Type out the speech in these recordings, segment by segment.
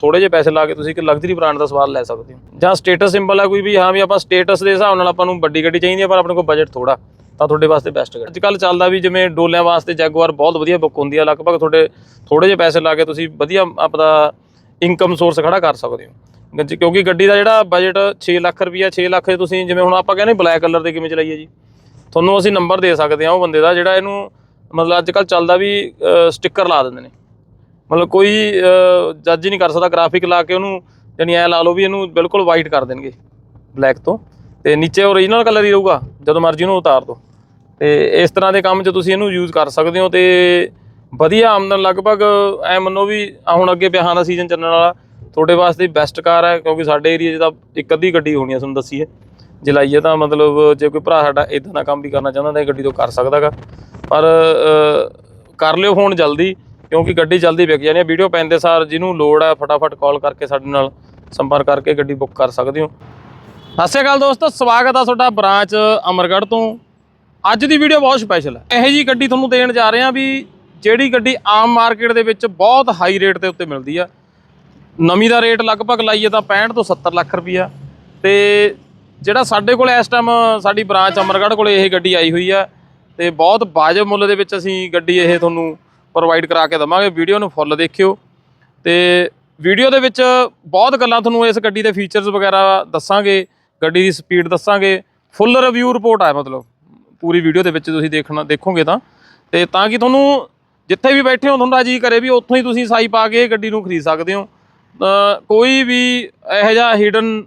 ਥੋੜੇ ਜਿਹੇ ਪੈਸੇ ਲਾ ਕੇ ਤੁਸੀਂ ਇੱਕ ਲਗਜ਼ਰੀ ਬ੍ਰਾਂਡ ਦਾ ਸਵਾਲ ਲੈ ਸਕਦੇ ਹੋ। ਜਾਂ ਸਟੇਟਸ ਸਿੰਬਲ ਹੈ ਕੋਈ ਵੀ, ਹਾਂ ਵੀ ਆਪਾਂ ਸਟੇਟਸ ਦੇ ਹਿਸਾਬ ਨਾਲ ਆਪਾਂ ਨੂੰ ਵੱਡੀ ਗੱਡੀ ਚਾਹੀਦੀ ਹੈ ਪਰ ਆਪਣੇ ਕੋਲ ਬਜਟ ਥੋੜਾ ਤਾਂ ਤੁਹਾਡੇ ਵਾਸਤੇ ਬੈਸਟ ਗੱਡੀ। ਅੱਜ ਕੱਲ ਚੱਲਦਾ ਵੀ ਜਿਵੇਂ ਡੋਲਿਆਂ ਵਾਸਤੇ ਜੈਗੁਆਰ ਬਹੁਤ ਵਧੀਆ ਬੁੱਕ ਹੁੰਦੀ ਆ, ਲਗਭਗ ਤੁਹਾਡੇ ਥੋੜੇ ਜਿਹੇ ਪੈਸੇ ਲਾ ਕੇ ਤੁਸੀਂ ਵਧੀਆ ਆਪਦਾ ਇਨਕਮ ਸੋਰਸ ਖੜਾ ਕਰ ਸਕਦੇ ਹੋ। ਗੱਜ- ਕਿਉਂਕਿ ਗੱਡੀ ਦਾ ਜਿਹੜਾ ਬਜਟ 6 ਲੱਖ ਰੁਪਈਆ 6 ਲੱਖ 'ਚ ਤੁਸੀਂ ਜਿਵੇਂ ਹੁਣ ਆਪਾਂ ਕਹਿੰਦੇ ਬਲੈਕ ਕਲਰ ਦੇ ਕਿਵੇਂ ਚਲਾਈਏ ਜੀ, ਤੁਹਾਨੂੰ ਅਸੀਂ ਨੰਬਰ ਦੇ ਸਕਦੇ ਹਾਂ, ਉਹ ਬੰਦੇ ਦਾ ਜਿਹੜਾ ਇਹਨੂੰ ਮਤਲਬ ਅੱਜ ਕੱਲ ਚੱਲਦਾ ਵੀ ਸਟicker ਲਾ ਦਿੰਦੇ ਨੇ। ਮਤਲਬ ਕੋਈ ਜੱਜ ਹੀ ਨਹੀਂ ਕਰ ਸਕਦਾ ਗ੍ਰਾਫਿਕ ਲਾ ਕੇ ਉਹਨੂੰ ਜਾਨੀ ਐ ਲਾ ਲਓ ਵੀ ਇਹਨੂੰ ਬਿਲਕੁਲ ਵਾਈਟ ਕਰ ਦੇਣਗੇ ਬਲੈਕ ਤੋਂ। ਤੇ ਨੀਚੇ ਓਰੀਜਨਲ ਕਲਰ ਹੀ ਰਹੂਗਾ, ਜਦੋਂ ਮਰਜ਼ੀ ਉਹਨੂੰ ਉਤਾਰ ਦਿਓ। ਤੇ ਇਸ ਤਰ੍ਹਾਂ ਦੇ ਕੰਮ 'ਚ ਤੁਸੀਂ ਇਹਨੂੰ ਯੂਜ਼ ਕਰ ਸਕਦੇ ਹੋ ਤੇ ਵਧੀਆ ਆਮਦਨ ਲਗਭਗ, ਐ ਮੰਨੋ ਵੀ ਹੁਣ ਅੱਗੇ ਵਿਆਹਾਂ ਦਾ ਸੀਜ਼ਨ ਚੱਲਣ ਵਾਲਾ, ਤੁਹਾਡੇ ਵਾਸਤੇ ਬੈਸਟ ਕਾਰ ਹੈ, ਕਿਉਂਕਿ ਸਾਡੇ ਏਰੀਆ 'ਚ ਤਾਂ ਇੱਕ ਅੱਧੀ ਗੱਡੀ ਹੋਣੀ ਹੈ ਤੁਹਾਨੂੰ ਦੱਸੀਏ। ਜੇ ਲਾਈਏ ਤਾਂ ਮਤਲਬ ਜੇ ਕੋਈ ਭਰਾ ਸਾਡਾ ਇਦਾਂ ਦਾ ਕੰਮ ਵੀ ਕਰਨਾ ਚਾਹੁੰਦਾ ਤਾਂ ਇਹ ਗੱਡੀ ਤੋਂ ਕਰ ਸਕਦਾਗਾ ਪਰ ਕਰ ਲਿਓ ਫੋਨ ਜਲਦੀ। ਕਿਉਂਕਿ ਗੱਡੀ ਜਲਦੀ ਵਿਕ ਜਾਣੀ ਹੈ ਵੀਡੀਓ ਪੈਂਦੇ ਸਾਰ ਜਿਹਨੂੰ ਲੋੜ ਹੈ ਫਟਾਫਟ ਕਾਲ ਕਰਕੇ ਸਾਡੇ ਨਾਲ ਸੰਪਰਕ ਕਰਕੇ ਗੱਡੀ ਬੁੱਕ ਕਰ ਸਕਦੇ ਹੋ। ਸਤਿ ਸ਼੍ਰੀ ਅਕਾਲ ਦੋਸਤੋ, ਸਵਾਗਤ ਆ ਤੁਹਾਡਾ ਬ੍ਰਾਂਚ ਅਮਰਗੜ੍ਹ ਤੋਂ। ਅੱਜ ਦੀ ਵੀਡੀਓ ਬਹੁਤ ਸਪੈਸ਼ਲ ਹੈ ਇਹੋ ਜੀ ਗੱਡੀ ਤੁਹਾਨੂੰ ਦੇਣ ਜਾ ਰਹੇ ਹਾਂ ਵੀ ਜਿਹੜੀ ਗੱਡੀ ਆਮ ਮਾਰਕੀਟ ਦੇ ਵਿੱਚ ਬਹੁਤ ਹਾਈ ਰੇਟ ਦੇ ਉੱਤੇ ਮਿਲਦੀ ਆ। ਨਵੀਂ ਦਾ ਰੇਟ ਲਗਭਗ ਲਾਈਏ ਤਾਂ 65 ਤੋਂ 70 ਲੱਖ ਰੁਪਈਆ। ਤੇ ਜਿਹੜਾ ਸਾਡੇ ਕੋਲ ਇਸ ਟਾਈਮ ਸਾਡੀ ਬ੍ਰਾਂਚ ਅਮਰਗੜ੍ਹ ਕੋਲੇ ਇਹ ਗੱਡੀ ਆਈ ਹੋਈ ਆ। ਤੇ ਬਹੁਤ ਵਾਜਬ ਮੁੱਲ ਦੇ ਵਿੱਚ ਅਸੀਂ ਗੱਡੀ ਇਹ ਤੁਹਾਨੂੰ ਪ੍ਰੋਵਾਈਡ ਕਰਾ ਕੇ ਦਵਾਂਗੇ ਵੀਡੀਓ ਨੂੰ ਫੁੱਲ ਦੇਖਿਓ। ਤੇ ਵੀਡੀਓ ਦੇ ਵਿੱਚ ਬਹੁਤ ਗੱਲਾਂ ਤੁਹਾਨੂੰ ਇਸ ਗੱਡੀ ਦੇ ਫੀਚਰਸ ਵਗੈਰਾ ਦੱਸਾਂਗੇ, ਗੱਡੀ ਦੀ ਸਪੀਡ ਦੱਸਾਂਗੇ ਫੁੱਲ ਰਿਵਿਊ ਰਿਪੋਰਟ ਆ ਮਤਲਬ। ਪੂਰੀ ਵੀਡੀਓ ਦੇ ਵਿੱਚ ਤੁਸੀਂ ਦੇਖਣਾ, ਦੇਖੋਗੇ ਤਾਂ। ਤੇ ਤਾਂ ਕਿ ਤੁਹਾਨੂੰ ਜਿੱਥੇ ਵੀ ਬੈਠੇ ਹੋ ਤੁਹਾਡਾ ਜੀ ਕਰੇ ਵੀ ਉੱਥੋਂ ਹੀ ਤੁਸੀਂ ਸਾਈ ਪਾ ਕੇ ਗੱਡੀ ਨੂੰ ਖਰੀਦ ਸਕਦੇ ਹੋ। ਕੋਈ ਵੀ ਇਹੋ ਜਿਹਾ ਹਿਡਨ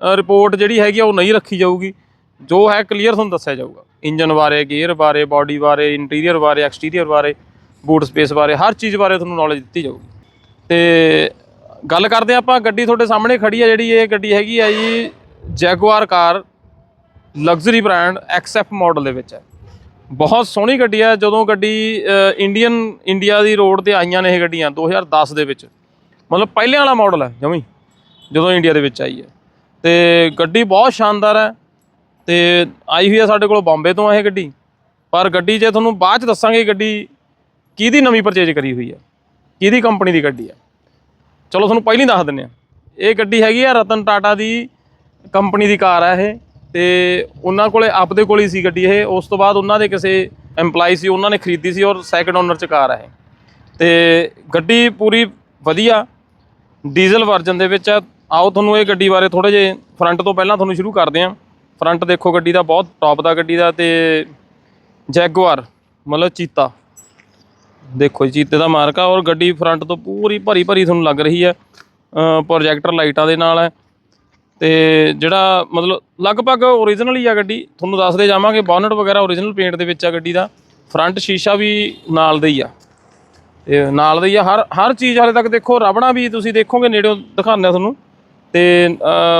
ਰਿਪੋਰਟ ਜਿਹੜੀ ਹੈਗੀ ਆ, ਉਹ ਨਹੀਂ ਰੱਖੀ ਜਾਊਗੀ। ਜੋ ਹੈ ਕਲੀਅਰ ਤੁਹਾਨੂੰ ਦੱਸਿਆ ਜਾਊਗਾ। ਇੰਜਨ ਬਾਰੇ ਗੇਅਰ ਬਾਰੇ ਬਾਡੀ ਬਾਰੇ ਇੰਟੀਰੀਅਰ ਬਾਰੇ ਐਕਸਟੀਰੀਅਰ ਬਾਰੇ। ਬੂਟ ਸਪੇਸ ਬਾਰੇ, ਹਰ ਚੀਜ਼ ਬਾਰੇ ਤੁਹਾਨੂੰ ਨੌਲੇਜ ਦਿੱਤੀ ਜਾਊਗੀ। ਤੇ ਗੱਲ ਕਰਦੇ ਆਪਾਂ, ਗੱਡੀ ਤੁਹਾਡੇ ਸਾਹਮਣੇ ਖੜੀ ਆ, ਜਿਹੜੀ ਇਹ ਗੱਡੀ ਹੈਗੀ ਆ ਜੀ Jaguar car luxury brand XF model ਦੇ ਵਿੱਚ ਹੈ। ਬਹੁਤ ਸੋਹਣੀ ਗੱਡੀ ਹੈ ਜਦੋਂ ਗੱਡੀ ਇੰਡੀਅਨ ਇੰਡੀਆ ਦੀ ਰੋਡ ਤੇ ਆਈਆਂ ਨੇ ਇਹ ਗੱਡੀਆਂ 2010 ਦੇ ਵਿੱਚ। ਮਤਲਬ ਪਹਿਲੇ ਵਾਲਾ ਮਾਡਲ ਹੈ ਜਮੀ, ਜਦੋਂ ਇੰਡੀਆ ਦੇ ਵਿੱਚ ਆਈ ਹੈ ਤੇ ਗੱਡੀ ਬਹੁਤ ਸ਼ਾਨਦਾਰ ਹੈ ਤੇ ਆਈ ਹੋਈ ਹੈ ਸਾਡੇ ਕੋਲ ਬੰਬੇ ਤੋਂ ਆ ਇਹ ਗੱਡੀ। ਪਰ ਗੱਡੀ ਜੇ ਤੁਹਾਨੂੰ ਬਾਅਦ ਚ ਦੱਸਾਂਗੇ, ਗੱਡੀ ਕਿਹਦੀ ਨਵੀਂ ਪਰਚੇਜ ਕਰੀ ਹੋਈ ਹੈ ਕਿਹਦੀ ਕੰਪਨੀ ਦੀ ਗੱਡੀ ਹੈ ਚਲੋ ਤੁਹਾਨੂੰ ਪਹਿਲੀ ਦੱਸ ਦਿੰਨੇ ਆ। ਇਹ ਗੱਡੀ ਹੈਗੀ ਆ ਰਤਨ ਟਾਟਾ ਦੀ ਕੰਪਨੀ ਦੀ ਕਾਰ ਹੈ ਇਹ, ਤੇ ਉਹਨਾਂ ਕੋਲੇ ਆਪਦੇ ਕੋਲ ਹੀ ਸੀ ਗੱਡੀ ਇਹ। ਉਸ ਤੋਂ ਬਾਅਦ ਉਹਨਾਂ ਦੇ ਕਿਸੇ EMPLOYE ਸੀ, ਉਹਨਾਂ ਨੇ ਖਰੀਦੀ ਸੀ ਔਰ ਸੈਕੰਡ ਓਨਰ ਚ ਕਾਰ ਹੈ ਇਹ। ਤੇ ਗੱਡੀ ਪੂਰੀ ਵਧੀਆ ਡੀਜ਼ਲ ਵਰਜ਼ਨ ਦੇ ਵਿੱਚ ਹੈ ਆਓ ਤੁਹਾਨੂੰ ਇਹ ਗੱਡੀ ਬਾਰੇ ਥੋੜੇ ਜੇ ਫਰੰਟ ਤੋਂ ਪਹਿਲਾਂ ਤੁਹਾਨੂੰ ਸ਼ੁਰੂ ਕਰਦੇ ਹਾਂ ਫਰੰਟ ਦੇਖੋ ਗੱਡੀ ਦਾ ਬਹੁਤ ਟੌਪ ਦਾ ਗੱਡੀ ਦਾ ਤੇ ਜੈਗੁਆਰ ਮਤਲਬ ਚੀਤਾ। ਦੇਖੋ ਜੀ, ਚੀਤੇ ਦਾ ਮਾਰਕ ਆ ਔਰ ਗੱਡੀ ਫਰੰਟ ਤੋਂ ਪੂਰੀ ਭਰੀ ਭਰੀ ਤੁਹਾਨੂੰ ਲੱਗ ਰਹੀ ਹੈ। ਪ੍ਰੋਜੈਕਟਰ ਲਾਈਟਾਂ ਦੇ ਨਾਲ ਹੈ। ਤੇ ਜਿਹੜਾ ਮਤਲਬ ਲਗਭਗ ਓਰੀਜਨਲ ਹੀ ਆ ਗੱਡੀ, ਤੁਹਾਨੂੰ ਦੱਸਦੇ ਜਾਵਾਂਗੇ ਬੋਨਟ ਵਗੈਰਾ ਓਰੀਜਨਲ ਪੇਂਟ ਦੇ ਵਿੱਚ ਆ ਗੱਡੀ ਦਾ। ਫਰੰਟ ਸ਼ੀਸ਼ਾ ਵੀ ਨਾਲ ਦਾ ਹੀ ਆ। ਤੇ ਨਾਲ ਦਾ ਹੀ ਆ। ਹਰ ਹਰ ਚੀਜ਼ ਹਾਲੇ ਤੱਕ ਦੇਖੋ, ਰਬੜਾਂ ਵੀ ਤੁਸੀਂ ਦੇਖੋਗੇ, ਨੇੜਿਓਂ ਦਿਖਾਉਂਦੇ ਆ ਤੁਹਾਨੂੰ। ਤੇ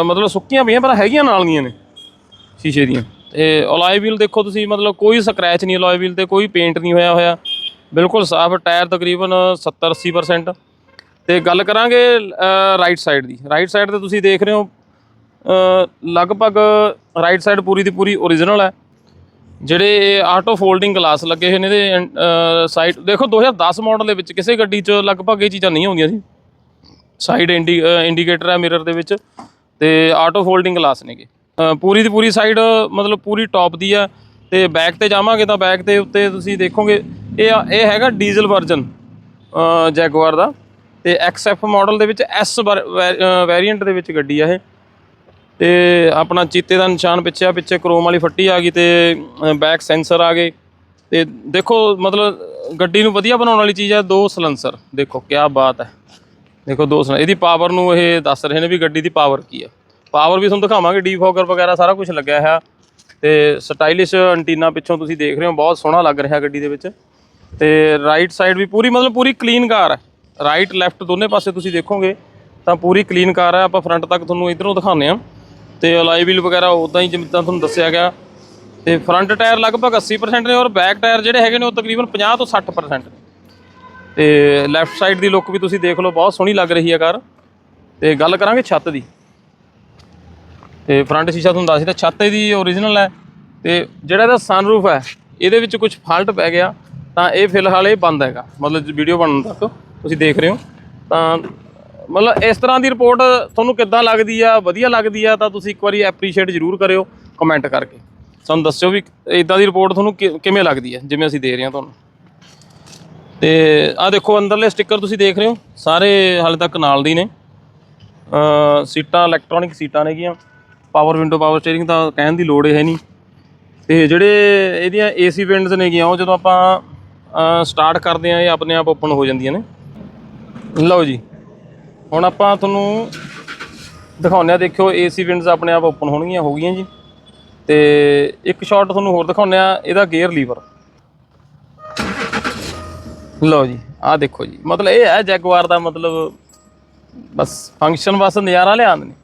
ਮਤਲਬ ਸੁੱਕੀਆਂ ਪਈਆਂ ਪਰ ਹੈਗੀਆਂ ਨਾਲ ਦੀਆਂ ਨੇ ਸ਼ੀਸ਼ੇ ਦੀਆਂ। ਤੇ ਅਲੋਏ ਵੀਲ ਦੇਖੋ ਤੁਸੀਂ, ਮਤਲਬ ਕੋਈ ਸਕ੍ਰੈਚ ਨਹੀਂ ਅਲੋਏ ਵੀਲ ਤੇ, ਕੋਈ ਪੇਂਟ ਨਹੀਂ ਹੋਇਆ ਹੋਇਆ। ਬਿਲਕੁਲ ਸਾਫ਼ ਟਾਇਰ ਤਕਰੀਬਨ 70 80% ਤੇ ਗੱਲ ਕਰਾਂਗੇ ਰਾਈਟ ਸਾਈਡ ਦੀ। ਰਾਈਟ ਸਾਈਡ ਤੇ ਤੁਸੀਂ ਦੇਖ ਰਹੇ ਹੋ ਲਗਭਗ ਰਾਈਟ ਸਾਈਡ ਪੂਰੀ ਦੀ ਪੂਰੀ ਓਰੀਜਨਲ ਹੈ। ਜਿਹੜੇ ਇਹ ਆਟੋ ਫੋਲਡਿੰਗ ਗਲਾਸ ਲੱਗੇ ਹੋਏ ਨੇ ਇਹਦੇ ਸਾਈਡ ਦੇਖੋ 2010 ਮਾਡਲ ਦੇ ਵਿੱਚ ਕਿਸੇ ਗੱਡੀ 'ਚ ਲਗਭਗ ਇਹ ਚੀਜ਼ਾਂ ਨਹੀਂ ਹੁੰਦੀਆਂ ਸੀ ਸਾਈਡ ਇੰਡੀਕੇਟਰ ਹੈ ਮਿਰਰ ਦੇ ਵਿੱਚ ਤੇ ਆਟੋ ਫੋਲਡਿੰਗ ਗਲਾਸ ਨੇਗੇ। ਪੂਰੀ ਦੀ ਪੂਰੀ ਸਾਈਡ ਮਤਲਬ ਪੂਰੀ ਟੌਪ ਦੀ ਆ ਤੇ ਬੈਕ ਤੇ ਜਾਵਾਂਗੇ ਤਾਂ ਬੈਕ ਤੇ ਉੱਤੇ ਤੁਸੀਂ ਦੇਖੋਗੇ ਇਹ ਆ- ਇਹ ਹੈਗਾ ਡੀਜ਼ਲ ਵਰਜ਼ਨ ਜੈਗੁਆਰ ਦਾ। ਤੇ XF ਮਾਡਲ ਦੇ ਵਿੱਚ S ਵੈਰੀਐਂਟ ਦੇ ਵਿੱਚ ਗੱਡੀ ਆ ਇਹ। ਤੇ ਆਪਣਾ ਚੀਤੇ ਦਾ ਨਿਸ਼ਾਨ ਪਿੱਛੇ ਆ, ਪਿੱਛੇ ਕ੍ਰੋਮ ਵਾਲੀ ਫੱਟੀ ਆ ਗਈ ਤੇ ਬੈਕ ਸੈਂਸਰ ਆ ਗਏ। ਤੇ ਦੇਖੋ, ਮਤਲਬ, ਗੱਡੀ ਨੂੰ ਵਧੀਆ ਬਣਾਉਣ ਵਾਲੀ ਚੀਜ਼ ਹੈ ਦੋ ਸਲੈਂਸਰ ਦੇਖੋ ਕੀ ਬਾਤ ਹੈ। ਦੇਖੋ, ਦੋ ਸਲੈਂ ਇਹਦੀ ਪਾਵਰ ਨੂੰ ਇਹ ਦੱਸ ਰਹੇ ਨੇ ਵੀ ਗੱਡੀ ਦੀ ਪਾਵਰ ਕੀ ਆ। ਪਾਵਰ ਵੀ ਤੁਹਾਨੂੰ ਦਿਖਾਵਾਂਗੇ ਡੀਫੋਗਰ ਵਗੈਰਾ ਸਾਰਾ ਕੁਝ ਲੱਗਿਆ ਹੋਇਆ। ਤੇ ਸਟਾਈਲਿਸ਼ ਐਂਟੀਨਾ ਪਿੱਛੋਂ ਤੁਸੀਂ ਦੇਖ ਰਹੇ ਹੋ, ਬਹੁਤ ਸੋਹਣਾ ਲੱਗ ਰਿਹਾ ਗੱਡੀ ਦੇ ਵਿੱਚ। ਤੇ ਰਾਈਟ ਸਾਈਡ ਵੀ ਪੂਰੀ, ਮਤਲਬ ਪੂਰੀ ਕਲੀਨ ਕਾਰ ਹੈ। ਰਾਈਟ ਲੈਫਟ ਦੋਨੇ ਪਾਸੇ ਤੁਸੀਂ ਦੇਖੋਗੇ, ਤਾਂ ਪੂਰੀ ਕਲੀਨ ਕਾਰ ਹੈ। ਆਪਾਂ ਫਰੰਟ ਤੱਕ ਤੁਹਾਨੂੰ ਇਧਰੋਂ ਦਿਖਾਉਂਦੇ ਆ ਤੇ ਅਲਾਈ ਵੀਲ ਵਗੈਰਾ ਉਦਾਂ ਹੀ ਜਿਵੇਂ ਤੁਹਾਨੂੰ ਦੱਸਿਆ ਗਿਆ। ਤੇ ਫਰੰਟ ਟਾਇਰ ਲਗਭਗ 80% ਨੇ ਔਰ ਬੈਕ ਟਾਇਰ ਜਿਹੜੇ ਹੈਗੇ ਨੇ ਉਹ ਤਕਰੀਬਨ 50 ਤੋਂ 60% ਤੇ ਲੈਫਟ ਸਾਈਡ ਦੀ ਲੁੱਕ ਵੀ ਤੁਸੀਂ ਦੇਖ ਲਓ, ਬਹੁਤ ਸੋਹਣੀ ਲੱਗ ਰਹੀ ਹੈ ਕਾਰ ਤੇ ਗੱਲ ਕਰਾਂਗੇ ਛੱਤ ਦੀ। ਤੇ ਫਰੰਟ ਸ਼ੀਸ਼ਾ ਤੁਹਾਨੂੰ ਦੱਸ ਦਿੱਤਾ ਛੱਤ ਇਹਦੀ ਓਰੀਜਨਲ ਹੈ। ਤੇ ਜਿਹੜਾ ਇਹਦਾ ਸਨਰੂਫ ਹੈ, ਇਹਦੇ ਵਿੱਚ ਕੁਝ ਫਾਲਟ ਪੈ ਗਿਆ। ਤਾਂ ਇਹ ਫਿਲਹਾਲ ਇਹ ਬੰਦ ਹੈਗਾ। ਮਤਲਬ ਵੀਡੀਓ ਬਣਨ ਤੱਕ, ਤੁਸੀਂ ਦੇਖ ਰਹੇ ਹੋ। ਤਾਂ ਮਤਲਬ ਇਸ ਤਰ੍ਹਾਂ ਦੀ ਰਿਪੋਰਟ ਤੁਹਾਨੂੰ ਕਿੱਦਾਂ ਲੱਗਦੀ ਆ, ਵਧੀਆ ਲੱਗਦੀ ਆ, ਤਾਂ ਤੁਸੀਂ ਇੱਕ ਵਾਰੀ ਐਪਰੀਸ਼ੀਏਟ ਜ਼ਰੂਰ ਕਰਿਓ ਕਮੈਂਟ ਕਰਕੇ। ਸਾਨੂੰ ਦੱਸਿਓ ਵੀ ਇਦਾਂ ਦੀ ਰਿਪੋਰਟ ਤੁਹਾਨੂੰ ਕਿ- ਕਿਵੇਂ ਲੱਗਦੀ ਹੈ ਜਿਵੇਂ ਅਸੀਂ ਦੇ ਰਹੇ ਹਾਂ ਤੁਹਾਨੂੰ। ਤੇ ਆ ਦੇਖੋ, ਅੰਦਰਲੇ ਸਟicker ਤੁਸੀਂ ਦੇਖ ਰਹੇ ਹੋ, ਸਾਰੇ ਹਾਲੇ ਤੱਕ ਨਾਲ ਦੀ ਨੇ। ਸੀਟਾਂ ਇਲੈਕਟ੍ਰੋਨਿਕ ਸੀਟਾਂ ਨੇਗੀਆਂ ਪਾਵਰ ਵਿੰਡੋ ਪਾਵਰ ਸਟੀਅਰਿੰਗ ਤਾਂ ਕਹਿਣ ਦੀ ਲੋੜ ਹੀ ਹੈ ਨਹੀਂ। ਤੇ ਜਿਹੜੇ ਇਹਦੀਆਂ ਏਸੀ ਵਿੰਡਸ ਨੇਗੀਆਂ ਉਹ ਜਦੋਂ ਆਪਾਂ ਸਟਾਰਟ ਕਰਦੇ ਆ ਇਹ ਆਪਣੇ ਆਪ ਓਪਨ ਹੋ ਜਾਂਦੀਆਂ ਨੇ। ਲਓ ਜੀ, ਹੁਣ ਆਪਾਂ ਤੁਹਾਨੂੰ ਦਿਖਾਉਂਦੇ ਆ ਦੇਖਿਓ ਏਸੀ ਵਿੰਡਸ ਆਪਣੇ ਆਪ ਓਪਨ ਹੋਣਗੀਆਂ, ਹੋ ਗਈਆਂ ਜੀ। ਤੇ ਇੱਕ ਸ਼ਾਟ ਤੁਹਾਨੂੰ ਹੋਰ ਦਿਖਾਉਂਦੇ ਆ ਇਹਦਾ ਗੇਅਰ ਲੀਵਰ ਲਓ ਜੀ, ਆਹ ਦੇਖੋ ਜੀ, ਮਤਲਬ ਇਹ ਹੈ ਜੈਗਵਾਰ ਦਾ ਮਤਲਬ, ਬਸ ਫੰਕਸ਼ਨ ਬਸ ਨਜ਼ਾਰਾ ਲਿਆਉਂਦੇ ਨੇ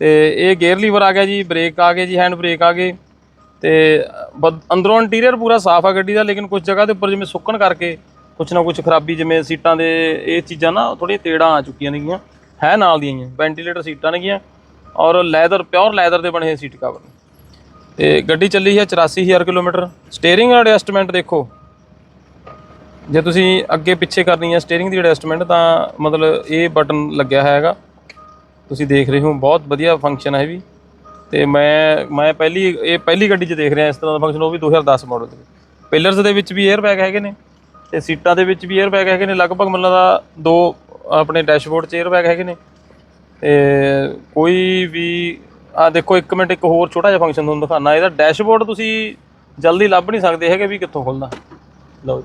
ਤੇ ਇਹ ਗੇਅਰ ਲੀਵਰ ਆ ਗਿਆ ਜੀ ਬ੍ਰੇਕ ਆ ਗਏ ਜੀ ਹੈਂਡ ਬ੍ਰੇਕ ਆ ਗਏ। ਤੇ ਅੰਦਰੋਂ ਇੰਟੀਰੀਅਰ ਪੂਰਾ ਸਾਫ਼ ਆ ਗੱਡੀ ਦਾ, ਲੇਕਿਨ ਕੁਝ ਜਗ੍ਹਾ ਦੇ ਉੱਪਰ ਜਿਵੇਂ ਸੁੱਕਣ ਕਰਕੇ ਕੁਝ ਨਾ ਕੁਝ ਖਰਾਬੀ, ਜਿਵੇਂ ਸੀਟਾਂ ਦੇ ਇਹ ਚੀਜ਼ਾਂ ਨਾ ਥੋੜ੍ਹੀਆਂ ਤੇੜਾਂ ਆ ਚੁੱਕੀਆਂ ਨੇਗੀਆਂ ਹੈ ਨਾਲ ਦੀਆਂ ਹੀ ਵੈਂਟੀਲੇਟਰ ਸੀਟਾਂ ਨੇਗੀਆਂ ਔਰ ਲੈਦਰ ਪਿਓਰ ਲੈਦਰ ਦੇ ਬਣੇ ਹੋਏ ਸੀਟ ਕਵਰ ਨੇ ਤੇ ਗੱਡੀ ਚੱਲੀ ਹੈ 84000 ਕਿਲੋਮੀਟਰ। ਸਟੀਅਰਿੰਗ ਐਡਜਸਟਮੈਂਟ ਦੇਖੋ। ਜੇ ਤੁਸੀਂ ਅੱਗੇ ਪਿੱਛੇ ਕਰਨੀ ਹੈ ਸਟੀਅਰਿੰਗ ਦੀ ਐਡਜਸਟਮੈਂਟ ਤਾਂ ਮਤਲਬ ਇਹ ਬਟਨ ਲੱਗਿਆ ਹੈਗਾ। ਤੁਸੀਂ ਦੇਖ ਰਹੇ ਹੋ, ਬਹੁਤ ਵਧੀਆ ਫੰਕਸ਼ਨ ਹੈ ਵੀ। ਤੇ ਮੈਂ ਮੈਂ ਪਹਿਲੀ, ਇਹ ਪਹਿਲੀ ਗੱਡੀ 'ਚ ਦੇਖ ਰਿਹਾ ਇਸ ਤਰ੍ਹਾਂ ਦਾ ਫੰਕਸ਼ਨ ਉਹ ਵੀ 2010 ਮਾਡਲ ਦੇ ਪਿਲਰਸ ਦੇ ਵਿੱਚ ਵੀ 에ਅਰ ਹੈਗੇ ਨੇ ਤੇ ਸੀਟਾਂ ਦੇ ਵਿੱਚ ਵੀ 에ਅਰ ਹੈਗੇ ਨੇ। ਲਗਭਗ ਮੰਨ ਲਾ ਦੋ ਆਪਣੇ ਡੈਸ਼ਬੋਰਡ 'ਚ 에ਅਰ ਹੈਗੇ ਨੇ। ਤੇ ਕੋਈ ਵੀ, ਆ ਦੇਖੋ ਇੱਕ ਮਿੰਟ ਇੱਕ ਹੋਰ ਛੋਟਾ ਜਿਹਾ ਫੰਕਸ਼ਨ ਤੁਹਾਨੂੰ ਦਿਖਾਣਾ ਇਹਦਾ ਡੈਸ਼ਬੋਰਡ ਤੁਸੀਂ ਜਲਦੀ ਲੱਭ ਨਹੀਂ ਸਕਦੇ ਹੈਗੇ ਵੀ ਕਿੱਥੋਂ ਖੁੱਲਦਾ ਲਓ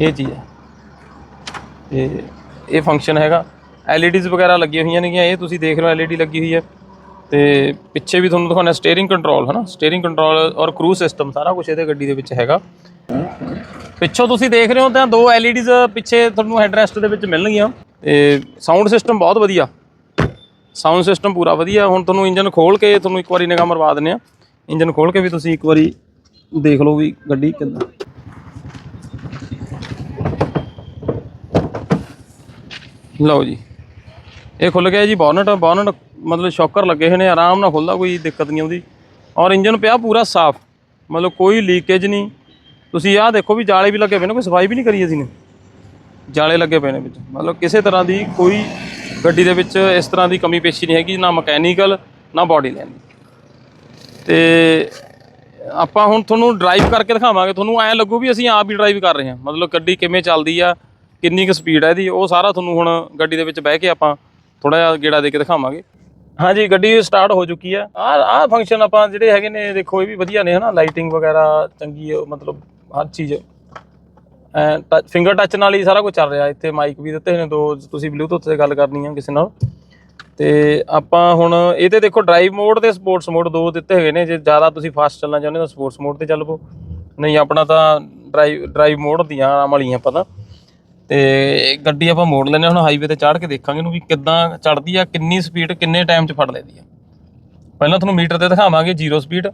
ਇਹ ਚੀਜ਼ ਹੈ। ਤੇ ਇਹ ਫੰਕਸ਼ਨ ਹੈਗਾ। ਐਲਈਡੀਜ਼ ਵਗੈਰਾ ਲੱਗੀਆਂ ਹੋਈਆਂ ਨੇ ਇਹ ਤੁਸੀਂ ਦੇਖ ਰਹੇ ਹੋ ਐਲਈਡੀ ਲੱਗੀ ਹੋਈ ਹੈ। ਤੇ ਪਿੱਛੇ ਵੀ ਤੁਹਾਨੂੰ ਦਿਖਾਉਣਾ ਸਟੀਅਰਿੰਗ ਕੰਟਰੋਲ ਹਨਾ? ਸਟੀਅਰਿੰਗ ਕੰਟਰੋਲ ਔਰ ਕਰੂਜ਼ ਸਿਸਟਮ ਸਾਰਾ ਕੁਝ ਇਹਦੇ ਗੱਡੀ ਦੇ ਵਿੱਚ ਹੈਗਾ। ਪਿੱਛੋਂ ਤੁਸੀਂ ਦੇਖ ਰਹੇ ਹੋ ਤਾਂ ਦੋ LEDs ਪਿੱਛੇ ਤੁਹਾਨੂੰ ਹੈਡਰੈਸਟ ਦੇ ਵਿੱਚ ਮਿਲਣਗੀਆਂ। ਤੇ ਸਾਊਂਡ ਸਿਸਟਮ ਬਹੁਤ ਵਧੀਆ। ਸਾਊਂਡ ਸਿਸਟਮ ਪੂਰਾ ਵਧੀਆ। ਹੁਣ ਤੁਹਾਨੂੰ ਇੰਜਨ ਖੋਲ ਕੇ ਤੁਹਾਨੂੰ ਇੱਕ ਵਾਰੀ ਨਿਗਾਹ ਮਰਵਾ ਦਿੰਨੇ ਆ ਇੰਜਨ ਖੋਲ ਕੇ ਵੀ ਤੁਸੀਂ ਇੱਕ ਵਾਰੀ ਦੇਖ ਲਓ ਵੀ ਗੱਡੀ ਕਿੱਦਾਂ। ਲਓ ਜੀ। ਇਹ ਖੁੱਲ ਗਿਆ ਜੀ ਬੋਨਟ ਬੋਨਟ ਮਤਲਬ ਸ਼ੌਕਰ ਲੱਗੇ ਹੋਏ ਨੇ, ਆਰਾਮ ਨਾਲ ਖੁੱਲਦਾ ਕੋਈ ਦਿੱਕਤ ਨਹੀਂ ਆਉਂਦੀ। ਔਰ ਇੰਜਨ ਪਿਆ ਪੂਰਾ ਸਾਫ਼। ਮਤਲਬ ਕੋਈ ਲੀਕੇਜ ਨਹੀਂ। ਤੁਸੀਂ ਆਹ ਦੇਖੋ ਵੀ ਜਾਲੇ ਵੀ ਲੱਗੇ ਪਏ ਨੇ, ਕੋਈ ਸਫ਼ਾਈ ਵੀ ਨਹੀਂ ਕਰੀ ਅਸੀਂ ਨੇ। ਜਾਲੇ ਲੱਗੇ ਪਏ ਨੇ ਵਿੱਚ। ਮਤਲਬ ਕਿਸੇ ਤਰ੍ਹਾਂ ਦੀ ਕੋਈ ਗੱਡੀ ਦੇ ਵਿੱਚ ਇਸ ਤਰ੍ਹਾਂ ਦੀ ਕਮੀ ਪੇਸ਼ੀ ਨਹੀਂ ਹੈਗੀ, ਨਾ ਮਕੈਨੀਕਲ, ਨਾ ਬਾਡੀ ਲੈਣ ਦੀ। ਤੇ ਆਪਾਂ ਹੁਣ ਤੁਹਾਨੂੰ ਡਰਾਈਵ ਕਰਕੇ ਦਿਖਾਵਾਂਗੇ। ਤੁਹਾਨੂੰ ਐਂ ਲੱਗੂ ਵੀ ਅਸੀਂ ਆਪ ਹੀ ਡਰਾਈਵ ਕਰ ਰਹੇ ਹਾਂ। ਮਤਲਬ ਗੱਡੀ ਕਿਵੇਂ ਚੱਲਦੀ ਆ, ਕਿੰਨੀ ਕੁ ਸਪੀਡ ਹੈ ਇਹਦੀ, ਉਹ ਸਾਰਾ ਤੁਹਾਨੂੰ ਹੁਣ ਗੱਡੀ ਦੇ ਵਿੱਚ ਬਹਿ ਕੇ ਆਪਾਂ ਥੋੜਾ ਜਿਹਾ ਗੇੜਾ ਦੇ ਕੇ ਦਿਖਾਵਾਂਗੇ। ਹਾਂਜੀ, ਗੱਡੀ ਸਟਾਰਟ ਹੋ ਚੁੱਕੀ ਆ। ਆ ਆ ਫੰਕਸ਼ਨ ਆਪਾਂ ਜਿਹੜੇ ਹੈਗੇ ਨੇ, ਦੇਖੋ ਇਹ ਵੀ ਵਧੀਆ ਨੇ ਹਨਾ ਲਾਈਟਿੰਗ ਵਗੈਰਾ ਚੰਗੀ ਹੈ ਮਤਲਬ ਹਰ ਚੀਜ਼। ਐ ਫਿੰਗਰ ਟੱਚ ਨਾਲ ਹੀ ਸਾਰਾ ਕੁਝ ਚੱਲ ਰਿਹਾ, ਇੱਥੇ ਮਾਈਕ ਵੀ ਦਿੱਤੇ ਹੋਏ ਨੇ, ਦੋ, ਤੁਸੀਂ ਬਲੂਟੁੱਥ ਤੇ ਗੱਲ ਕਰਨੀ ਆ ਕਿਸੇ ਨਾਲ। ਤੇ ਆਪਾਂ ਹੁਣ, ਇਹ ਇਹਦੇ ਦੇਖੋ ਡਰਾਈਵ ਮੋਡ ਤੇ ਸਪੋਰਟਸ ਮੋਡ ਦੋ ਦਿੱਤੇ ਹੈਗੇ ਨੇ, ਜੇ ਜ਼ਿਆਦਾ ਤੁਸੀਂ ਫਾਸਟ ਚੱਲਣਾ ਚਾਹੁੰਦੇ ਹੋ ਤਾਂ ਸਪੋਰਟਸ ਮੋਡ ਤੇ ਚੱਲ ਪਓ। ਨਹੀਂ, ਆਪਣਾ ਤਾਂ ਡਰਾਈਵ ਡਰਾਈਵ ਮੋਡ ਦੀਆਂ ਆਮ ਵਾਲੀਆਂ ਪਤਾ ਤੇ ਗੱਡੀ ਆਪਾਂ ਮੋੜ ਲੈਨੇ ਹੁਣ ਹਾਈਵੇ ਤੇ ਚਾੜ ਕੇ ਦੇਖਾਂਗੇ ਇਹਨੂੰ ਵੀ ਕਿੱਦਾਂ ਚੜਦੀ ਆ, ਕਿੰਨੀ ਸਪੀਡ ਕਿੰਨੇ ਟਾਈਮ 'ਚ ਫੜ ਲੈਂਦੀ ਆ। ਪਹਿਲਾਂ ਤੁਹਾਨੂੰ ਮੀਟਰ ਤੇ ਦਿਖਾਵਾਂਗੇ ਜ਼ੀਰੋ ਸਪੀਡ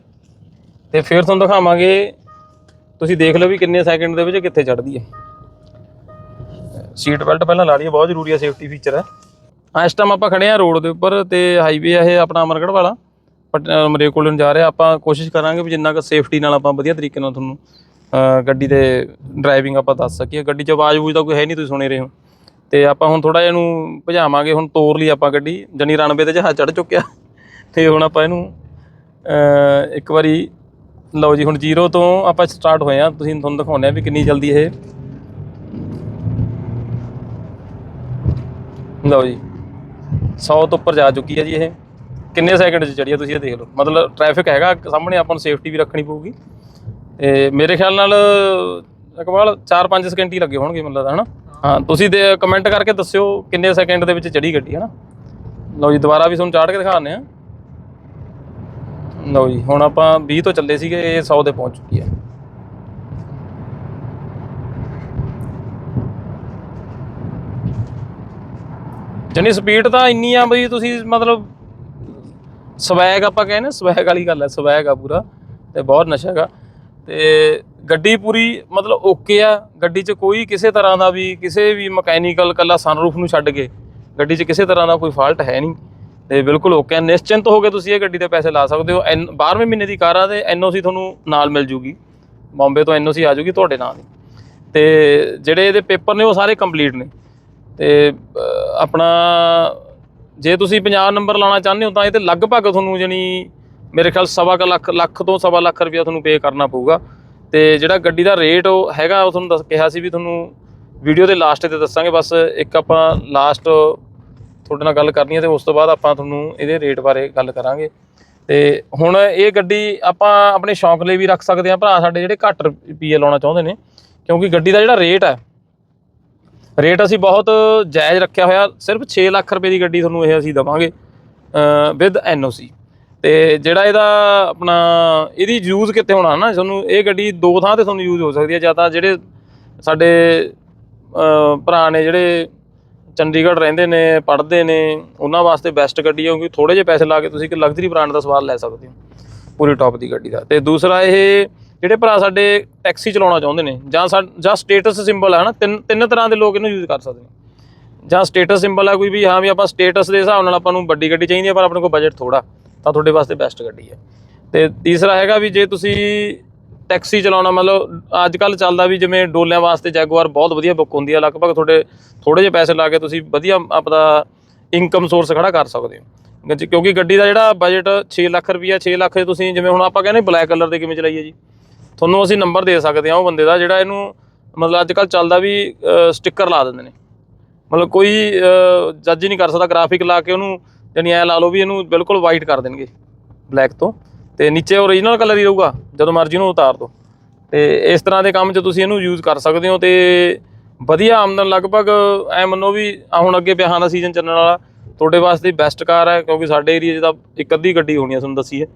ਤੇ ਫਿਰ ਤੁਹਾਨੂੰ ਦਿਖਾਵਾਂਗੇ, ਤੁਸੀਂ ਦੇਖ ਲਓ ਵੀ ਕਿੰਨੇ ਸੈਕਿੰਡ ਦੇ ਵਿੱਚ ਕਿੱਥੇ ਚੜਦੀ ਹੈ ਸੀਟ ਬੈਲਟ ਪਹਿਲਾਂ ਲਾ ਲਈਏ, ਬਹੁਤ ਜ਼ਰੂਰੀ ਹੈ ਸੇਫਟੀ ਫੀਚਰ ਹੈ ਹਾਂ ਇਸ ਟਾਈਮ ਆਪਾਂ ਖੜੇ ਆ ਰੋਡ ਦੇ ਉੱਪਰ ਤੇ ਹਾਈਵੇ ਆ ਇਹ ਆਪਣਾ ਅਮਰਗੜ੍ਹ ਵਾਲਾ। ਪਟ ਮਰੇ ਕੋਲ ਨੂੰ ਜਾ ਰਿਹਾ ਆਪਾਂ ਕੋਸ਼ਿਸ਼ ਕਰਾਂਗੇ ਵੀ ਜਿੰਨਾ ਕੁ ਸੇਫਟੀ ਨਾਲ ਆਪਾਂ ਵਧੀਆ ਤਰੀਕੇ ਨਾਲ ਤੁਹਾਨੂੰ ਗੱਡੀ ਦੇ ਡਰਾਈਵਿੰਗ ਆਪਾਂ ਦੱਸ ਸਕੀਏ। ਗੱਡੀ 'ਚ ਆਵਾਜ਼ ਵੂਜ ਦਾ ਕੋਈ ਹੈ ਨਹੀਂ, ਤੁਸੀਂ ਸੁਣੇ ਰਹੇ ਹੋ। ਤੇ ਆਪਾਂ ਹੁਣ ਥੋੜਾ ਜਿਹਾ ਇਹਨੂੰ ਭਜਾਵਾਂਗੇ, ਹੁਣ ਤੋਰ ਲਈ ਆਪਾਂ ਗੱਡੀ। ਜਨੀ ਰਨਵੇ ਤੇ ਜਹਾਜ਼ ਚੜ ਚੁੱਕਿਆ। ਤੇ ਹੁਣ ਆਪਾਂ ਇਹਨੂੰ ਇੱਕ ਵਾਰੀ, ਲਓ ਜੀ, ਹੁਣ ਜ਼ੀਰੋ ਤੋਂ ਆਪਾਂ ਸਟਾਰਟ ਹੋਏ ਆ ਤੁਸੀਂ ਤੁਹਾਨੂੰ ਦਿਖਾਉਂਦੇ ਆ ਵੀ ਕਿੰਨੀ ਜਲਦੀ ਇਹ। ਲਓ ਜੀ 100 ਤੋਂ ਉੱਪਰ ਜਾ ਚੁੱਕੀ ਹੈ ਜੀ ਇਹ। ਕਿੰਨੇ ਸੈਕਿੰਡ 'ਚ ਚੜੀ ਆ ਤੁਸੀਂ ਇਹ ਦੇਖ ਲਓ। ਮਤਲਬ ਟ੍ਰੈਫਿਕ ਹੈਗਾ, ਸਾਹਮਣੇ ਆਪਾਂ ਨੂੰ ਸੇਫਟੀ ਵੀ ਰੱਖਣੀ ਪਊਗੀ। ਤੇ ਮੇਰੇ ਖਿਆਲ ਨਾਲ, ਇਕਬਾਲ 4-5 ਸਕਿੰਟ ਹੀ ਲੱਗੇ ਹੋਣਗੇ ਮੈਨੂੰ ਲੱਗਦਾ, ਹਨਾ? ਹਾਂ, ਤੁਸੀਂ ਦੇ ਕਮੈਂਟ ਕਰਕੇ ਦੱਸਿਓ ਕਿੰਨੇ ਸੈਕਿੰਡ ਦੇ ਵਿੱਚ ਚੜੀ ਗੱਡੀ, ਹਨਾ? ਲਓ ਜੀ, ਦੁਬਾਰਾ ਵੀ ਤੁਹਾਨੂੰ ਚਾੜ ਕੇ ਦਿਖਾਉਂਦੇ ਆ ਲਓ ਜੀ, ਹੁਣ ਆਪਾਂ 20 ਤੋਂ ਚੱਲੇ ਸੀਗੇ, ਇਹ 100 ਤੇ ਪਹੁੰਚ ਚੁੱਕੀ ਹੈ। ਜਨੀ ਸਪੀਡ ਤਾਂ ਇੰਨੀ ਆ ਬਈ, ਤੁਸੀਂ ਮਤਲਬ ਸਵੈਗ ਆਪਾਂ ਕਹਿੰਦੇ ਸਵੈਗ ਵਾਲੀ ਗੱਲ ਹੈ, ਸਵੈਗ ਆ ਪੂਰਾ, ਤੇ ਬਹੁਤ ਨਸ਼ਾ ਹੈਗਾ। ਤੇ ਗੱਡੀ ਪੂਰੀ ਮਤਲਬ ਓਕੇ ਆ। ਗੱਡੀ 'ਚ ਕੋਈ ਕਿਸੇ ਤਰ੍ਹਾਂ ਦਾ ਵੀ, ਕਿਸੇ ਵੀ ਮਕੈਨੀਕਲ ਕੱਲਾ ਸਨਰੂਫ ਨੂੰ ਛੱਡ ਕੇ ਗੱਡੀ 'ਚ ਕਿਸੇ ਤਰ੍ਹਾਂ ਦਾ ਕੋਈ ਫਾਲਟ ਹੈ ਨਹੀਂ। ਤੇ ਬਿਲਕੁਲ ਓਕੇ ਆ। ਨਿਸ਼ਚਿੰਤ ਹੋ ਕੇ ਤੁਸੀਂ ਇਹ ਗੱਡੀ ਤੇ ਪੈਸੇ ਲਾ ਸਕਦੇ ਹੋ। 12ਵੇਂ ਮਹੀਨੇ ਦੀ ਕਾਰ ਆ ਤੇ ਐਨਓਸੀ ਤੁਹਾਨੂੰ ਨਾਲ ਮਿਲ ਜੂਗੀ। ਬੰਬੇ ਤੋਂ ਐਨਓਸੀ ਆ ਜੂਗੀ ਤੁਹਾਡੇ ਨਾਂ ਦੀ ਤੇ ਜਿਹੜੇ ਇਹਦੇ ਪੇਪਰ ਨੇ ਉਹ ਸਾਰੇ ਕੰਪਲੀਟ ਨੇ। ਤੇ ਆਪਣਾ ਜੇ ਤੁਸੀਂ 50 ਨੰਬਰ ਲਾਉਣਾ ਚਾਹੁੰਦੇ ਹੋ ਤਾਂ ਇਹ ਤੇ ਲਗਭਗ ਤੁਹਾਨੂੰ ਜਾਨੀ ਮੇਰੇ ਖਿਆਲ ਸਵਾ ਕੁ ਲੱਖ ਲੱਖ ਤੋਂ ਸਵਾ ਲੱਖ ਰੁਪਇਆ ਤੁਹਾਨੂੰ ਪੇ ਕਰਨਾ ਪਊਗਾ। ਤੇ ਜਿਹੜਾ ਗੱਡੀ ਦਾ ਰੇਟ ਉਹ ਹੈਗਾ, ਉਹ ਤੁਹਾਨੂੰ ਦੱਸ, ਕਿਹਾ ਸੀ ਵੀ ਤੁਹਾਨੂੰ ਵੀਡੀਓ ਦੇ ਲਾਸਟ ਤੇ ਦੱਸਾਂਗੇ। ਬਸ ਇੱਕ ਆਪਾਂ ਲਾਸਟ ਤੁਹਾਡੇ ਨਾਲ ਗੱਲ ਕਰਨੀ ਹੈ ਤੇ ਉਸ ਤੋਂ ਬਾਅਦ ਆਪਾਂ ਤੁਹਾਨੂੰ ਇਹਦੇ ਰੇਟ ਬਾਰੇ ਗੱਲ ਕਰਾਂਗੇ। ਤੇ ਹੁਣ ਇਹ ਗੱਡੀ ਆਪਾਂ ਆਪਣੇ ਸ਼ੌਂਕ ਲਈ ਵੀ ਰੱਖ ਸਕਦੇ ਹਾਂ। ਭਰਾ ਸਾਡੇ ਜਿਹੜੇ ਘੱਟ ਰੁਪਈਏ ਲਾਉਣਾ ਚਾਹੁੰਦੇ ਨੇ, ਕਿਉਂਕਿ ਗੱਡੀ ਦਾ ਜਿਹੜਾ ਰੇਟ ਹੈ ਰੇਟ ਅਸੀਂ ਬਹੁਤ ਜਾਇਜ਼ ਰੱਖਿਆ ਹੋਇਆ। ਸਿਰਫ 6 ਲੱਖ ਰੁਪਏ ਦੀ ਗੱਡੀ ਤੁਹਾਨੂੰ ਇਹ ਅਸੀਂ ਦਵਾਂਗੇ ਵਿਦ ਐਨਓਸੀ ਤੇ ਜਿਹੜਾ ਇਹਦਾ ਆਪਣਾ, ਇਹਦੀ ਯੂਜ਼ ਕਿੱਥੇ ਹੋਣਾ ਨਾ ਤੁਹਾਨੂੰ ਇਹ ਗੱਡੀ ਦੋ ਥਾਂ ਤੇ ਤੁਹਾਨੂੰ ਯੂਜ਼ ਹੋ ਸਕਦੀ ਹੈ, ਜਾਂ ਤਾਂ ਜਿਹੜੇ ਸਾਡੇ ਭਰਾ ਨੇ ਜਿਹੜੇ ਚੰਡੀਗੜ੍ਹ ਰਹਿੰਦੇ ਨੇ, ਪੜ੍ਹਦੇ ਨੇ, ਉਹਨਾਂ ਵਾਸਤੇ ਬੈਸਟ ਗੱਡੀ ਹੈ, ਕਿਉਂਕਿ ਥੋੜੇ ਜਿਹੇ ਪੈਸੇ ਲਾ ਕੇ ਤੁਸੀਂ ਇੱਕ ਲਗਜ਼ਰੀ ਬ੍ਰਾਂਡ ਦਾ ਸਵਾਲ ਲੈ ਸਕਦੇ ਹੋ, ਪੂਰੀ ਟੌਪ ਦੀ ਗੱਡੀ ਦਾ। ਤੇ ਦੂਸਰਾ ਇਹ, ਜਿਹੜੇ ਭਰਾ ਸਾਡੇ ਟੈਕਸੀ ਚਲਾਉਣਾ ਚਾਹੁੰਦੇ ਨੇ, ਜਾਂ ਸਾ- ਜਾਂ ਸਟੇਟਸ ਸਿੰਬਲ ਹੈ ਨਾ ਤਿੰਨ ਤਿੰਨ ਤਰ੍ਹਾਂ ਦੇ ਲੋਕ ਇਹਨੂੰ ਯੂਜ਼ ਕਰ ਸਕਦੇ ਨੇ। ਜਾਂ ਸਟੇਟਸ ਸਿੰਬਲ ਹੈ ਕੋਈ ਵੀ, ਹਾਂ ਵੀ ਆਪਾਂ ਸਟੇਟਸ ਦੇ ਹਿਸਾਬ ਨਾਲ ਆਪਾਂ ਨੂੰ ਵੱਡੀ ਗੱਡੀ ਚਾਹੀਦੀ ਹੈ, ਪਰ ਆਪਣੇ ਕੋਲ ਬਜਟ ਥੋੜਾ ਤਾਂ ਤੁਹਾਡੇ ਵਾਸਤੇ ਬੈਸਟ ਗੱਡੀ ਹੈ। ਤੇ ਤੀਸਰਾ ਹੈਗਾ ਵੀ ਜੇ ਤੁਸੀਂ ਟੈਕਸੀ ਚਲਾਉਣਾ, ਮਤਲਬ ਅੱਜ ਕੱਲ ਚੱਲਦਾ ਵੀ ਜਿਵੇਂ ਡੋਲਿਆਂ ਵਾਸਤੇ ਜੈਗੁਆਰ ਬਹੁਤ ਵਧੀਆ ਬੁੱਕ ਹੁੰਦੀ ਹੈ, ਲਗਭਗ ਤੁਹਾਡੇ ਥੋੜੇ ਜਿਹੇ ਪੈਸੇ ਲਾ ਕੇ ਤੁਸੀਂ ਵਧੀਆ ਆਪਦਾ ਇਨਕਮ ਸੋਰਸ ਖੜਾ ਕਰ ਸਕਦੇ ਹੋ। ਕਿਉਂਕਿ ਗੱਡੀ ਦਾ ਜਿਹੜਾ ਬਜਟ 6 ਲੱਖ ਰੁਪਈਆ 6 ਲੱਖ 'ਚ ਤੁਸੀਂ ਜਿਵੇਂ ਹੁਣ ਆਪਾਂ ਕਹਿੰਦੇ ਬਲੈਕ ਕਲਰ ਦੇ ਕਿਵੇਂ ਚਲਾਈਏ ਜੀ। ਤੁਹਾਨੂੰ ਅਸੀਂ ਨੰਬਰ ਦੇ ਸਕਦੇ ਹਾਂ ਉਹ ਬੰਦੇ ਦਾ ਜਿਹੜਾ ਇਹਨੂੰ ਮਤਲਬ ਅੱਜ ਕੱਲ ਚੱਲਦਾ ਵੀ ਸਟicker ਲਾ ਦਿੰਦੇ ਨੇ। ਮਤਲਬ ਕੋਈ ਜੱਜ ਹੀ ਨਹੀਂ ਕਰ ਸਕਦਾ ਗ੍ਰਾਫਿਕ ਲਾ ਕੇ ਉਹਨੂੰ ਜਾਨੀ ਐ ਲਾ ਲਓ ਵੀ ਇਹਨੂੰ ਬਿਲਕੁਲ ਵਾਈਟ ਕਰ ਦੇਣਗੇ ਬਲੈਕ ਤੋਂ। ਤੇ ਨੀਚੇ ਓਰੀਜਨਲ ਕਲਰ ਹੀ ਰਹੂਗਾ, ਜਦੋਂ ਮਰਜ਼ੀ ਨੂੰ ਉਤਾਰ ਦਿਓ। ਤੇ ਇਸ ਤਰ੍ਹਾਂ ਦੇ ਕੰਮ 'ਚ ਤੁਸੀਂ ਇਹਨੂੰ ਯੂਜ਼ ਕਰ ਸਕਦੇ ਹੋ ਤੇ ਵਧੀਆ ਆਮਦਨ ਲਗਭਗ ਐ ਮੰਨੋ ਵੀ ਹੁਣ ਅੱਗੇ ਵਿਆਹਾਂ ਦਾ ਸੀਜ਼ਨ ਚੱਲਣ ਵਾਲਾ, ਤੁਹਾਡੇ ਵਾਸਤੇ ਬੈਸਟ ਕਾਰ ਹੈ, ਕਿਉਂਕਿ ਸਾਡੇ ਏਰੀਆ 'ਚ ਤਾਂ ਇੱਕ ਅੱਧੀ ਗੱਡੀ ਹੋਣੀ ਹੈ ਤੁਹਾਨੂੰ ਦੱਸੀਏ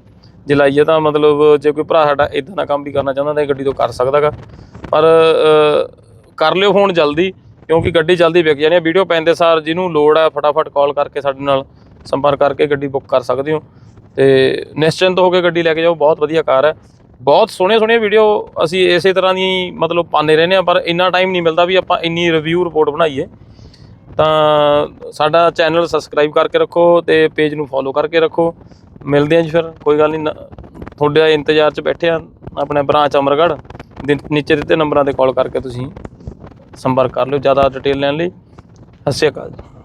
ਜੇ ਲਾਈਏ ਤਾਂ ਮਤਲਬ ਜੇ ਕੋਈ ਭਰਾ ਸਾਡਾ ਇਦਾਂ ਦਾ ਕੰਮ ਵੀ ਕਰਨਾ ਚਾਹੁੰਦਾ ਤਾਂ ਇਹ ਗੱਡੀ ਤੋਂ ਕਰ ਸਕਦਾਗਾ ਪਰ ਕਰ ਲਿਓ ਫੋਨ ਜਲਦੀ, ਕਿਉਂਕਿ ਗੱਡੀ ਜਲਦੀ ਵਿਕ ਜਾਣੀ ਹੈ ਵੀਡੀਓ ਪੈਂਦੇ ਸਾਰ ਜਿਹਨੂੰ ਲੋੜ ਹੈ, ਫਟਾਫਟ ਕਾਲ ਕਰਕੇ ਸਾਡੇ ਨਾਲ ਸੰਪਰਕ ਕਰਕੇ ਗੱਡੀ ਬੁੱਕ ਕਰ ਸਕਦੇ ਹੋ। ਤੇ ਨਿਸ਼ਚਿੰਤ ਹੋ ਕੇ ਗੱਡੀ ਲੈ ਕੇ ਜਾਓ, ਬਹੁਤ ਵਧੀਆ ਕਾਰ ਹੈ। ਬਹੁਤ ਸੋਹਣੀਆਂ ਸੋਹਣੀਆਂ ਵੀਡੀਓ ਅਸੀਂ ਇਸੇ ਤਰ੍ਹਾਂ ਦੀ ਮਤਲਬ ਪਾਉਂਦੇ ਰਹਿੰਦੇ ਆ ਪਰ ਇੰਨਾ ਟਾਈਮ ਨਹੀਂ ਮਿਲਦਾ ਵੀ ਆਪਾਂ ਇੰਨੀ ਰਿਵਿਊ ਰਿਪੋਰਟ ਬਣਾਈਏ। ਤਾਂ ਸਾਡਾ ਚੈਨਲ ਸਬਸਕ੍ਰਾਈਬ ਕਰਕੇ ਰੱਖੋ ਤੇ ਪੇਜ ਨੂੰ ਫੋਲੋ ਕਰਕੇ ਰੱਖੋ। ਮਿਲਦੇ ਹਾਂ ਜੀ ਫਿਰ, ਕੋਈ ਗੱਲ ਨਹੀਂ, ਤੁਹਾਡੇ ਇੰਤਜ਼ਾਰ 'ਚ ਬੈਠੇ ਆ ਆਪਣੇ ਬ੍ਰਾਂਚ ਅਮਰਗੜ੍ਹ, ਦੇ, ਨੀਚੇ ਦਿੱਤੇ ਨੰਬਰਾਂ ਤੇ ਕਾਲ ਕਰਕੇ ਤੁਸੀਂ ਸੰਪਰਕ ਕਰ ਲਿਓ, ਜ਼ਿਆਦਾ ਡਿਟੇਲ ਲੈਣ ਲਈ। ਸਤਿ ਸ਼੍ਰੀ ਅਕਾਲ ਜੀ।